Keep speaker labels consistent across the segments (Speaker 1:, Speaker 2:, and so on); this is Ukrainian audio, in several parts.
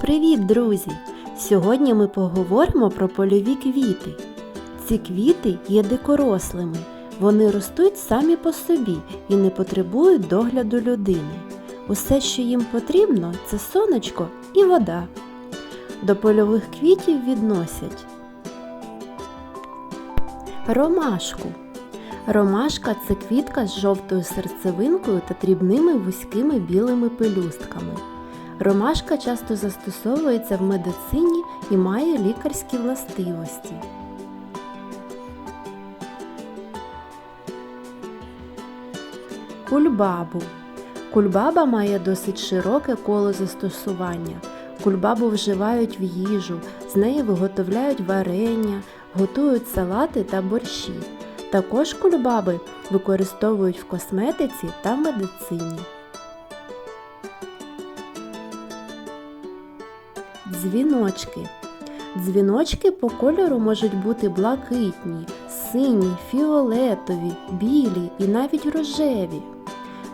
Speaker 1: Привіт, друзі! Сьогодні ми поговоримо про польові квіти. Ці квіти є дикорослими. Вони ростуть самі по собі і не потребують догляду людини. Усе, що їм потрібно, це сонечко і вода. До польових квітів відносять ромашку. Ромашка це квітка з жовтою серцевинкою та дрібними вузькими білими пелюстками. Ромашка часто застосовується в медицині і має лікарські властивості. Кульбабу. Кульбаба має досить широке коло застосування. Кульбабу вживають в їжу, з неї виготовляють варення, готують салати та борщі. Також кульбаби використовують в косметиці та медицині. Дзвіночки. Дзвіночки по кольору можуть бути блакитні, сині, фіолетові, білі і навіть рожеві.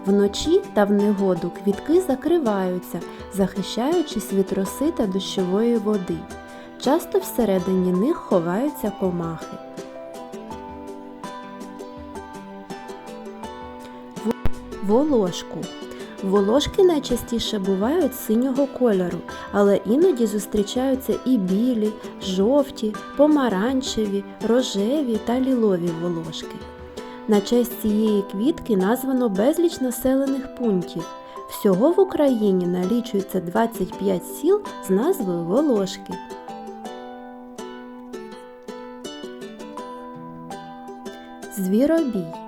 Speaker 1: Вночі та в негоду квітки закриваються, захищаючись від роси та дощової води. Часто всередині них ховаються комахи. Волошку. Волошки найчастіше бувають синього кольору, але іноді зустрічаються і білі, жовті, помаранчеві, рожеві та лілові волошки. На честь цієї квітки названо безліч населених пунктів. Всього в Україні налічується 25 сіл з назвою Волошки. Звіробій.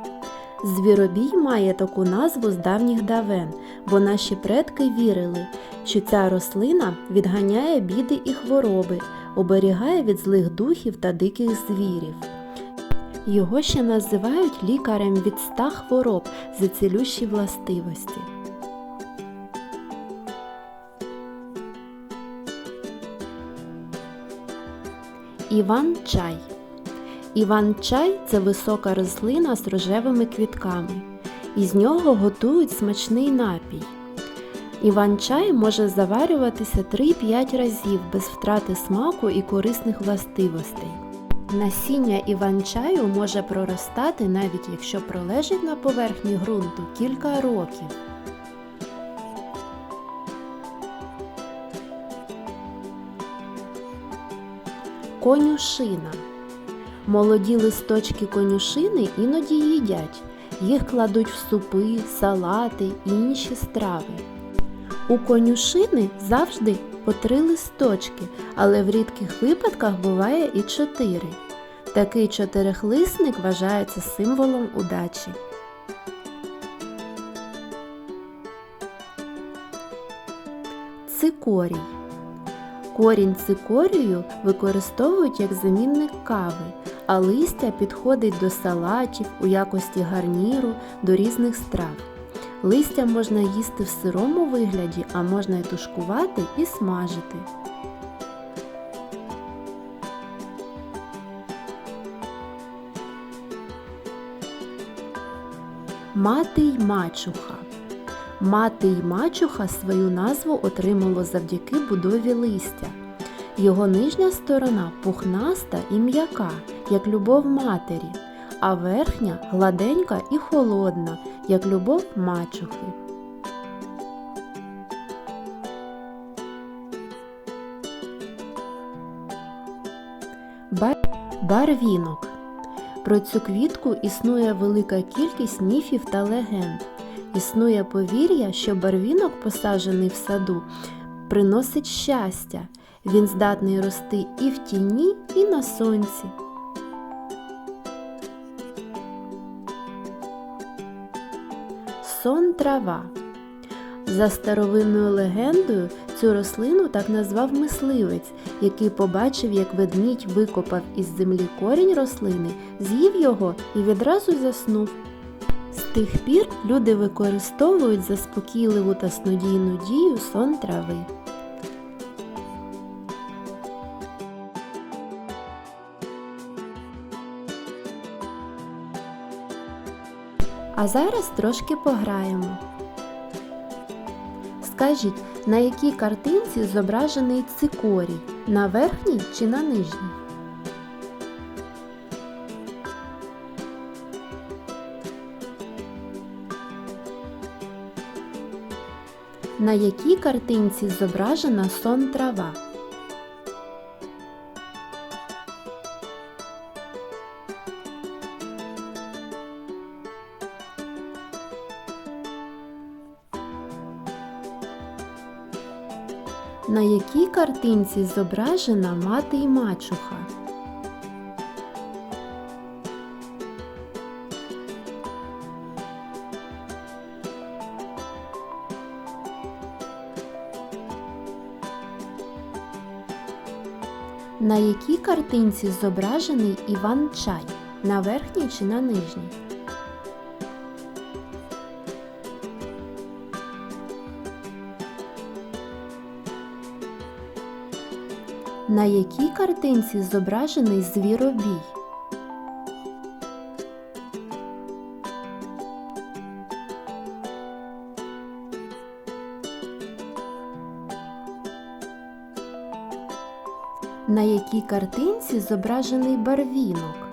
Speaker 1: Звіробій має таку назву з давніх давен, бо наші предки вірили, що ця рослина відганяє біди і хвороби, оберігає від злих духів та диких звірів. Його ще називають лікарем від ста хвороб за цілющі властивості. Іван чай. Іван-чай це висока рослина з рожевими квітками. Із нього готують смачний напій. Іван-чай може заварюватися 3-5 разів без втрати смаку і корисних властивостей. Насіння іван-чаю може проростати навіть якщо пролежить на поверхні ґрунту кілька років. Конюшина Молоді листочки конюшини іноді їдять. Їх кладуть в супи, салати і інші страви. У конюшини завжди по три листочки, але в рідких випадках буває і чотири. Такий чотирихлисник вважається символом удачі. Цикорій Корінь цикорію використовують як замінник кави, а листя підходить до салатів у якості гарніру до різних страв. Листя можна їсти в сирому вигляді, а можна й тушкувати і смажити. Мати й мачуха Мати й мачуха свою назву отримало завдяки будові листя. Його нижня сторона пухнаста і м'яка, як любов матері, а верхня гладенька і холодна, як любов мачухи. Барвінок. Про цю квітку існує велика кількість міфів та легенд. Існує повір'я, що барвінок, посаджений в саду, приносить щастя. Він здатний рости і в тіні, і на сонці. Сон трава. За старовинною легендою, цю рослину так назвав мисливець, який побачив, як ведмідь викопав із землі корінь рослини, з'їв його і відразу заснув. З тих пір люди використовують заспокійливу та снодійну дію сон трави. А зараз трошки пограємо. Скажіть, на якій картинці зображений цикорій? На верхній чи на нижній? На якій картинці зображена сон трава? На якій картинці зображена мати і мачуха? На якій картинці зображений Іван Чай? На верхній чи на нижній? На якій картинці зображений звіробій? На якій картинці зображений барвінок?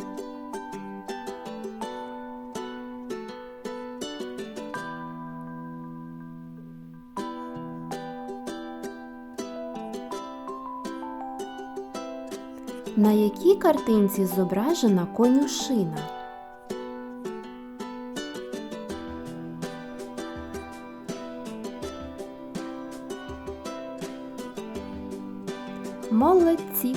Speaker 1: На якій картинці зображена конюшина? Молодці!